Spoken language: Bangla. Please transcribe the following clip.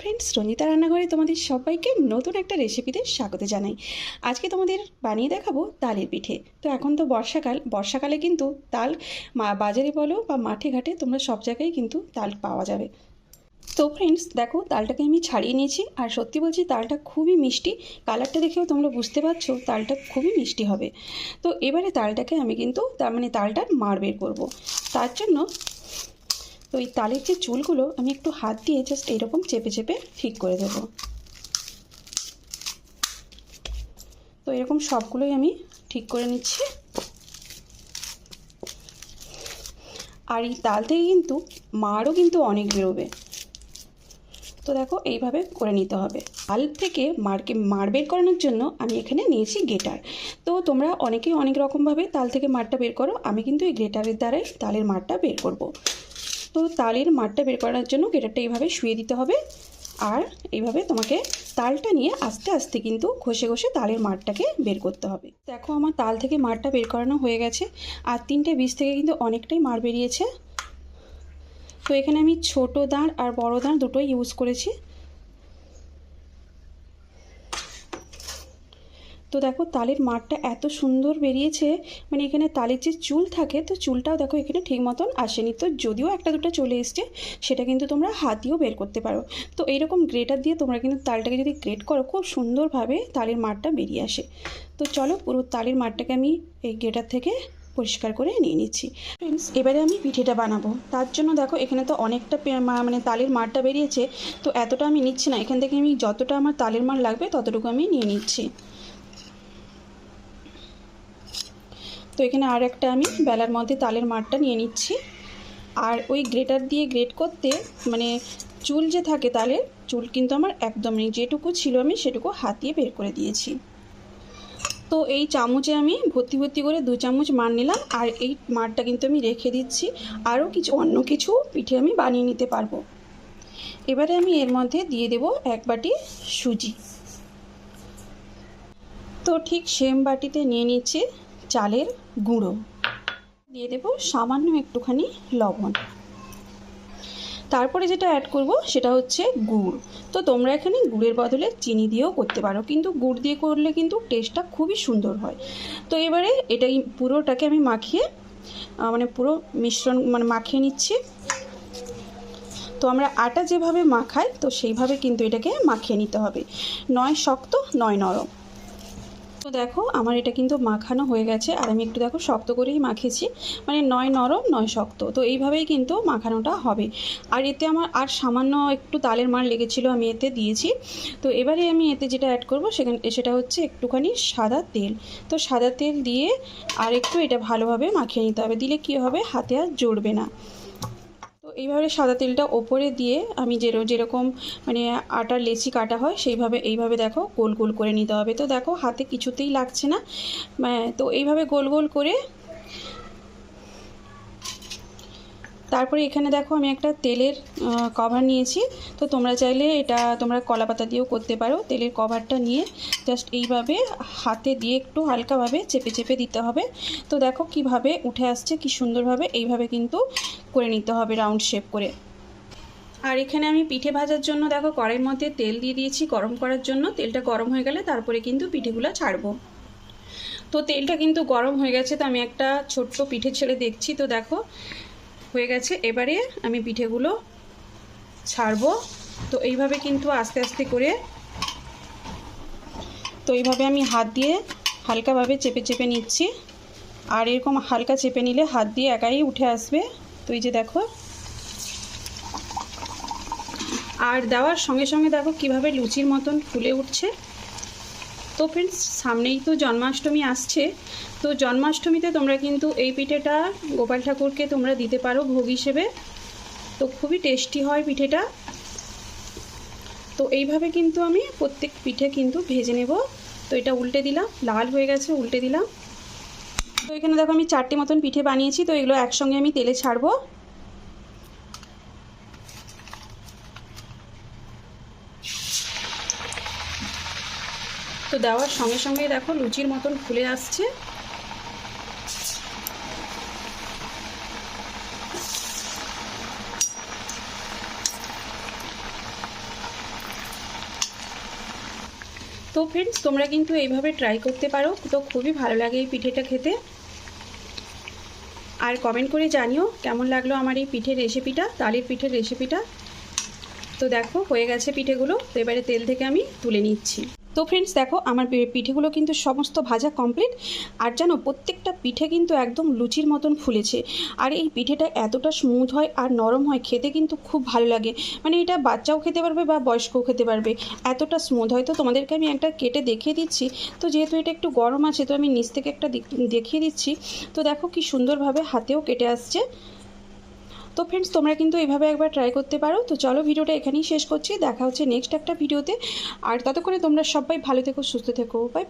ফ্রেন্ডস রঞ্জিতা রান্নাঘরে তোমাদের সবাইকে নতুন একটা রেসিপিতে স্বাগত জানাই। আজকে তোমাদের বানিয়ে দেখাবো তালের পিঠে। তো এখন তো বর্ষাকাল, বর্ষাকালে কিন্তু তাল বাজারে বলো বা মাঠে ঘাটে তোমরা সব জায়গায় কিন্তু তাল পাওয়া যাবে। তো ফ্রেন্ডস দেখো তালটাকে আমি ছাড়িয়ে নিয়েছি আর সত্যি বলছি তালটা খুবই মিষ্টি। কালারটা দেখেও তোমরা বুঝতে পারছ তালটা খুবই মিষ্টি হবে। তো এবারে তালটাকে আমি কিন্তু তার মানে তালটার মার বের করব। তার জন্য তো এই তালের যে চুলগুলো আমি একটু হাত দিয়ে জাস্ট এরকম চেপে চেপে ঠিক করে দেব। তো এরকম সবগুলোই আমি ঠিক করে নিচ্ছি। আর এই তাল থেকে কিন্তু মারও কিন্তু অনেক বেরোবে। তো দেখো এইভাবে করে নিতে হবে। তাল থেকে মারকে মার বের করানোর জন্য আমি এখানে নিয়েছি গেটার তো তোমরা অনেকেই অনেক রকমভাবে তাল থেকে মারটা বের করো, আমি কিন্তু এই গ্রেটারের দ্বারাই তালের মারটা বের করব। তো তালের মাঠটা বের করার জন্য গেটারটা এইভাবে শুয়ে দিতে হবে। আর এইভাবে তোমাকে তালটা নিয়ে আস্তে আস্তে কিন্তু ঘষে ঘষে তালের মারটাকে বের করতে হবে। দেখো আমার তাল থেকে মারটা বের করানো হয়ে গেছে। আর তিনটে বীজ থেকে কিন্তু অনেকটাই মার বেরিয়েছে। তো এখানে আমি ছোট দাঁড় আর বড় দাঁড় দুটোই ইউজ করেছি। তো দেখো তালের মাঠটা এত সুন্দর বেরিয়েছে মানে এখানে তালের যে চুল থাকে, তো চুলটাও দেখো এখানে ঠিক মতন আসেনি। তো যদিও একটা দুটো চলে এসছে, সেটা কিন্তু তোমরা হাত দিয়েও বের করতে পারো। তো এইরকম গ্রেটার দিয়ে তোমরা কিন্তু তালটাকে যদি গ্রেট করো, খুব সুন্দরভাবে তালের মাঠটা বেরিয়ে আসে। তো চলো পুরো তালের মাঠটাকে আমি এই গ্রেটার থেকে পরিষ্কার করে নিয়ে নিচ্ছি। ফ্রেন্ডস এবারে আমি পিঠেটা বানাবো। তার জন্য দেখো এখানে তো অনেকটা মানে তালের মারটা বেরিয়েছে, তো এতটা আমি নিচ্ছি না। এখান থেকে আমি যতটা আমার তালের মার লাগবে, ততটুকু আমি নিয়ে নিচ্ছি। তো এখানে আর একটা আমি বেলার মধ্যে তালের মারটা নিয়ে নিচ্ছি। আর ওই গ্রেটার দিয়ে গ্রেট করতে মানে চুল যে থাকে তালের, চুল কিন্তু আমার একদম নেই। যেটুকু ছিল আমি সেটুকু হাতিয়ে বের করে দিয়েছি। তো এই চামচে আমি ভর্তি ভর্তি করে দু চামচ মার নিলাম আর এই মারটা কিন্তু আমি রেখে দিচ্ছি। আরও কিছু, অন্য কিছু পিঠে আমি বানিয়ে নিতে পারব। এবারে আমি এর মধ্যে দিয়ে দেব এক বাটি সুজি। তো ঠিক সেম বাটিতে নিয়ে নিচ্ছি। চালের গুঁড়ো। দিয়ে দেব সামান্য একটুখানি লবণ। তারপরে যেটা অ্যাড করব সেটা হচ্ছে গুড়। তো তোমরা এখানে গুড়ের বদলে চিনি দিয়েও করতে পারো, কিন্তু গুড় দিয়ে করলে কিন্তু টেস্টটা খুবই সুন্দর হয়। তো এবারে এটাই পুরোটাকে আমি মাখিয়ে মানে পুরো মিশ্রণ মানে মাখিয়ে নিচ্ছি। তো আমরা আটা যেভাবে মাখাই, তো সেইভাবে কিন্তু এটাকে মাখিয়ে নিতে হবে। নয় শক্ত, নয় নরম। তো দেখো, আমার এটা কিন্তু মাখানো হয়ে গেছে আর আমি একটু দেখো শক্ত করেই মাখিয়েছি। মানে নয় নরম, নয় শক্ত। তো এইভাবেই কিন্তু মাখানোটা হবে। আর এতে আমার আর সামান্য একটু তালের মার লেগেছিল, আমি এতে দিয়েছি। তো এবারে আমি এতে যেটা অ্যাড করব সেখানে, সেটা হচ্ছে একটুখানি সাদা তেল। তো সাদা তেল দিয়ে আর একটু এটা ভালোভাবে মাখিয়ে নিতে হবে। দিলে কী হবে? হাতে আর জড়বে না। এইভাবে সাদা তেলটা ওপরে দিয়ে আমি যেরকম যেরকম মানে আটার লেচি কাটা হয়, সেইভাবে, এইভাবে দেখো গোল গোল করে নিতে হবে। তো দেখো হাতে কিছুতেই লাগছে না। তো এইভাবে গোল গোল করে তারপরে এখানে দেখো আমি একটা তেলের কভার নিয়েছি। তো তোমরা চাইলে এটা তোমরা কলা পাতা দিয়েও করতে পারো। তেলের কভারটা নিয়ে জাস্ট এইভাবে হাতে দিয়ে একটু হালকাভাবে চেপে চেপে দিতে হবে। তো দেখো কীভাবে উঠে আসছে, কি সুন্দরভাবে এইভাবে কিন্তু করে নিতে হবে রাউন্ড শেপ করে। আর এখানে আমি পিঠে ভাজার জন্য দেখো কড়াইয়ের মধ্যে তেল দিয়ে দিয়েছি গরম করার জন্য। তেলটা গরম হয়ে গেলে তারপরে কিন্তু পিঠেগুলো ছাড়বো। তো তেলটা কিন্তু গরম হয়ে গেছে, তো আমি একটা ছোট্ট পিঠে ছেড়ে দেখছি। তো দেখো হয়ে গেছে। এবারে আমি পিঠেগুলো ছাড়বো। তো এইভাবে কিন্তু আস্তে আস্তে করে, তো এইভাবে আমি হাত দিয়ে হালকাভাবে চেপে চেপে নিচ্ছি। আর এরকম হালকা চেপে নিলে হাত দিয়ে একাই উঠে আসবে। তো এই যে দেখো। আর দেওয়ার সঙ্গে সঙ্গে দেখো কীভাবে লুচির মতন ফুলে উঠছে। তো ফ্রেন্ডস সামনেই তো জন্মাষ্টমী আসছে। তো জন্মাষ্টমীতে তোমরা কিন্তু এই পিঠেটা গোপাল ঠাকুরকে তোমরা দিতে পারো ভোগ হিসেবে। তো খুবই টেস্টি হয় পিঠেটা। তো এইভাবে কিন্তু আমি প্রত্যেক পিঠে কিন্তু ভেজে নেব। তো এটা উল্টে দিলাম, লাল হয়ে গেছে, উল্টে দিলাম। তো এখানে দেখো আমি চারটে মতন পিঠে বানিয়েছি, তো এগুলো একসঙ্গে আমি তেলে ছাড়বো। তো দেওয়ার সঙ্গে সঙ্গে দেখো লুচির মতন ফুলে আসছে। তো ফ্রেন্ডস তোমরা কিন্তু এইভাবে ট্রাই করতে পারো। তো খুবই ভালো লাগে এই পিঠেটা খেতে। আর কমেন্ট করে জানিও কেমন লাগল আমার এই পিঠের রেসিপিটা তালের পিঠের রেসিপিটা তো দেখো হয়ে গেছে পিঠেগুলো। তো এবারে তেল থেকে আমি তুলে নিচ্ছি। তো ফ্রেন্ডস দেখো, আমার পিঠেগুলো কিন্তু সমস্ত ভাজা কমপ্লিট আর জানো, প্রত্যেকটা পিঠে কিন্তু একদম লুচির মতন ফুলেছে। আর এই পিঠেটা এতটা স্মুথ হয় আর নরম হয়, খেতে কিন্তু খুব ভালো লাগে। মানে এটা বাচ্চাও খেতে পারবে বা বয়স্কও খেতে পারবে। এতটা স্মুথ হয়। তো তোমাদেরকে আমি একটা কেটে দেখিয়ে দিচ্ছি। তো যেহেতু এটা একটু গরম আছে, তো আমি নিচ থেকে একটা দেখিয়ে দিচ্ছি। তো দেখো কি সুন্দরভাবে হাতেও কেটে আসছে। তো ফ্রেন্ডস তোমরা কিন্তু এভাবে একবার ট্রাই করতে পারো। তো চলো ভিডিওটা এখানেই শেষ করছি। দেখা হচ্ছে নেক্সট একটা ভিডিওতে। আর ততক্ষণে তোমরা সবাই ভালো থেকো, সুস্থ থেকো। বাই